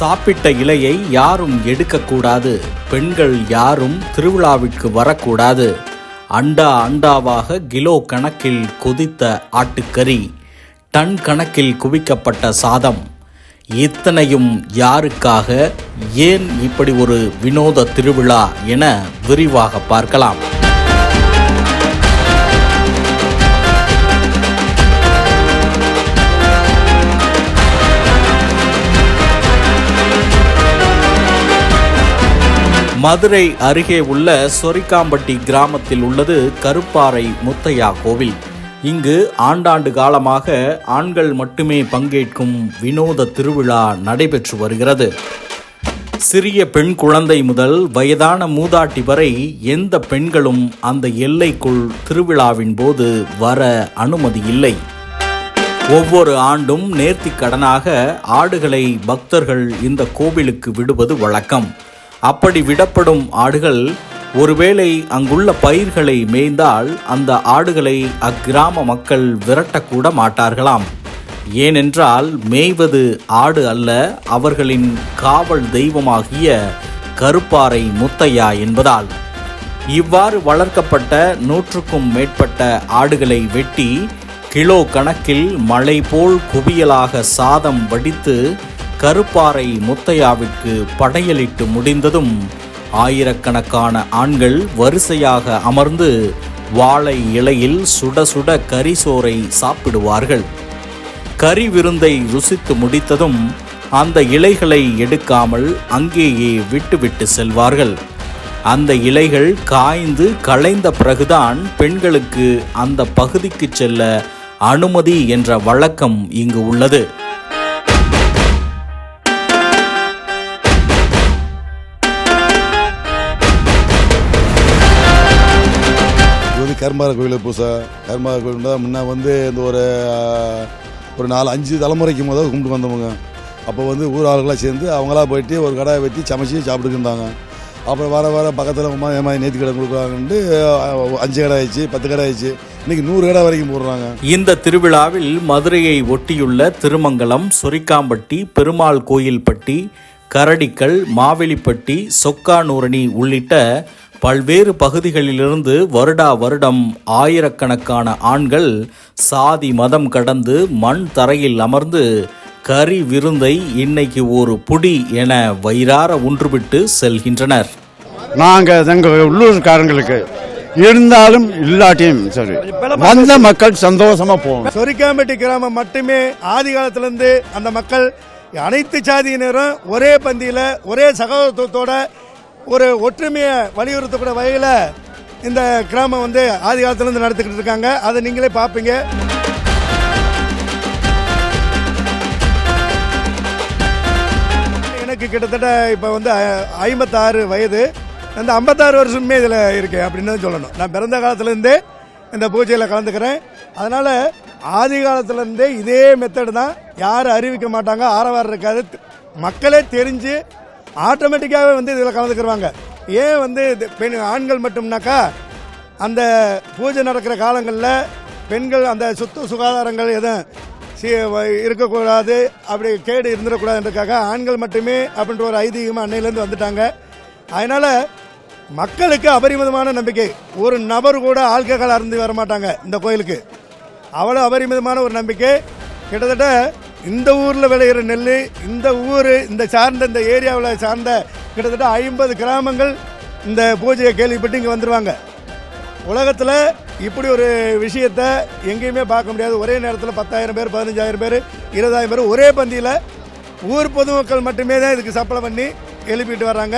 சாப்பிட்ட இலையை யாரும் எடுக்கக்கூடாது. பெண்கள் யாரும் திருவிழாவிற்கு வரக்கூடாது. அண்டா அண்டாவாக கிலோ கணக்கில் கொதித்த ஆட்டுக்கறி டன் கணக்கில் குவிக்கப்பட்ட சாதம். இத்தனையும் யாருக்காக? ஏன் இப்படி ஒரு வினோத திருவிழா என விரிவாக பார்க்கலாம். மதுரை அருகே உள்ள சொரிக்காம்பட்டி கிராமத்தில் உள்ளது கருப்பாறை முத்தையா கோவில். இங்கு ஆண்டாண்டு காலமாக ஆண்கள் மட்டுமே பங்கேற்கும் வினோத திருவிழா நடைபெற்று வருகிறது. சிறிய பெண் குழந்தை முதல் வயதான மூதாட்டி வரை எந்த பெண்களும் அந்த எல்லைக்குள் திருவிழாவின் போது வர அனுமதி இல்லை. ஒவ்வொரு ஆண்டும் நேர்த்திக்கடனாக ஆடுகளை பக்தர்கள் இந்த கோவிலுக்கு விடுவது வழக்கம். அப்படி விடப்படும் ஆடுகள் ஒருவேளை அங்குள்ள பயிர்களை மேய்ந்தால் அந்த ஆடுகளை அக்கிராம மக்கள் விரட்டக்கூட மாட்டார்களாம். ஏனென்றால் மேய்வது ஆடு அல்ல அவர்களின் காவல் தெய்வமாகிய கருப்பாறை முத்தையா என்பதால். இவ்வாறு வளர்க்கப்பட்ட நூற்றுக்கும் மேற்பட்ட ஆடுகளை வெட்டி கிலோ கணக்கில் மழை போல் குவியலாக சாதம் வடித்து கருப்பாறை முத்தையாவிற்கு படையலிட்டு முடிந்ததும் ஆயிரக்கணக்கான ஆண்கள் வரிசையாக அமர்ந்து வாழை இலையில் சுட சுட கரிசோரை சாப்பிடுவார்கள். கறி விருந்தை ருசித்து முடித்ததும் அந்த இலைகளை எடுக்காமல் அங்கேயே விட்டுவிட்டு செல்வார்கள். அந்த இலைகள் காய்ந்து களைந்த பிறகுதான் பெண்களுக்கு அந்த பகுதிக்கு செல்ல அனுமதி என்ற வழக்கம் இங்கு உள்ளது. கருமார கோயில் பூசை கருமார கோயில் முன்ன வந்து இந்த ஒரு ஒரு நாலு அஞ்சு தலைமுறைக்கு முதல் கும்பிட்டு வந்தவங்க. அப்போ வந்து ஊர் ஆளுகளாக சேர்ந்து அவங்களா போயிட்டு ஒரு கடை வெட்டி சமைச்சி சாப்பிட்டுட்டு இருந்தாங்க. அப்புறம் வர வர பக்கத்தில் உமா ஏமா நேற்று கடை கொடுக்குறாங்கன்ட்டு அஞ்சு கடை ஆயிடுச்சு பத்து கடை ஆயிடுச்சு. இன்னைக்கு நூறு கடை வரைக்கும் போடுறாங்க. இந்த திருவிழாவில் மதுரையை ஒட்டியுள்ள திருமங்கலம் சொரிக்காம்பட்டி பெருமாள் கோயில்பட்டி கரடிக்கல் மாவெளிப்பட்டி சொக்கானூரணி உள்ளிட்ட பல்வேறு பகுதிகளிலிருந்து வருடா வருடம் ஆயிரக்கணக்கான ஆண்கள் சாதி மதம் கடந்து மண் தரையில் அமர்ந்து கறி விருந்தை இன்னைக்கு ஒரு புடி என வயிறார உன்றுவிட்டு செல்கின்றனர். நாங்கள் எங்கள் உள்ளூர்காரங்களுக்கு இருந்தாலும் இல்லாட்டியும் சரி. வந்த மக்கள் சந்தோஷமா போகணும் சொரிக்காம்பட்டி கிராமம் மட்டுமே ஆதி காலத்திலிருந்து அந்த மக்கள் அனைத்து சாதியினரும் ஒரே பந்தியில் ஒரே சகோதரத்துவத்தோட ஒரு ஒற்றுமையை வலியுறுத்தக்கூடிய வகையில் இந்த கிராமம் வந்து ஆதி காலத்துலேருந்து நடத்திக்கிட்டு இருக்காங்க. அதை நீங்களே பார்ப்பீங்க. எனக்கு கிட்டத்தட்ட இப்போ வந்து ஐ- ஐம்பத்தாறு வயது. அந்த ஐம்பத்தாறு வருஷமே இதில் இருக்கேன் அப்படின்னு தான் சொல்லணும். நான் பிறந்த காலத்துலேருந்தே இந்த பூஜையில் கலந்துக்கிறேன். அதனால் ஆதி காலத்துலேருந்தே இதே மெத்தடு தான் யாரும் அறிவிக்க மாட்டாங்க ஆரவாரம் இருக்காது. மக்களே தெரிஞ்சு ஆட்டோமேட்டிக்காகவே வந்து இதில் கலந்துக்கிடுவாங்க ஏன் வந்து இது பெண் ஆண்கள் மட்டும்னாக்கா அந்த பூஜை நடக்கிற காலங்களில் பெண்கள் அந்த சுத்த சுகாதாரங்கள் எதுவும் சி- இருக்கக்கூடாது அப்படி கேடு இருந்துடக்கூடாதுன்றக்காக ஆண்கள் மட்டுமே அப்படின்ற ஒரு ஐதீகமாக அன்னையிலேருந்து வந்துட்டாங்க. அதனால் மக்களுக்கு அபரிமிதமான நம்பிக்கை. ஒரு நபர் கூட ஆல்கஹால் அருந்து வர மாட்டாங்க இந்த கோயிலுக்கு. அவ்வளோ அபரிமிதமான ஒரு நம்பிக்கை. கிட்டத்தட்ட இந்த ஊரில் விளையிற நெல் இந்த ஊர் இந்த சார்ந்த இந்த ஏரியாவில் சார்ந்த கிட்டத்தட்ட ஐம்பது கிராமங்கள் இந்த பூஜையை கேள்விப்பட்டு இங்கே வந்துடுவாங்க உலகத்தில் இப்படி ஒரு விஷயத்த எங்கேயுமே பார்க்க முடியாது. ஒரே நேரத்தில் பத்தாயிரம் பேர் பதினஞ்சாயிரம் பேர் இருபதாயிரம் பேர் ஒரே பந்தியில் ஊர் பொதுமக்கள் மட்டுமே தான் இதுக்கு சப்ளை பண்ணி எழுப்பிட்டு வர்றாங்க.